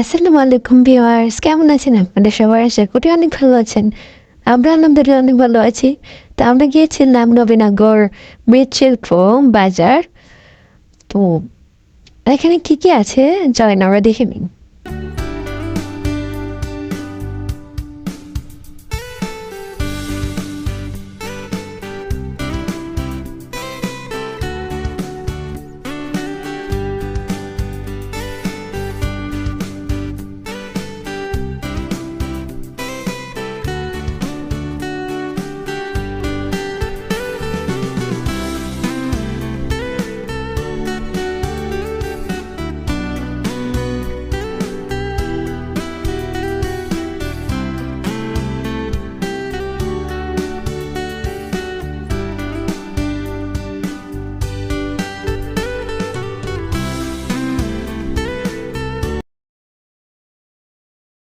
আসসালামু আলাইকুম ভিওয়ার্স কেমন আছেন আপনাদের সবাই? আশা করি অনেক ভালো আছেন। আমরা আলহামদুলিল্লাহ অনেক ভালো আছি। তো আমরা গিয়েছিলাম নবীনগর মৃৎশিল্প বাজার। তো এখানে কি কি আছে? চলেন আমরা দেখে নিন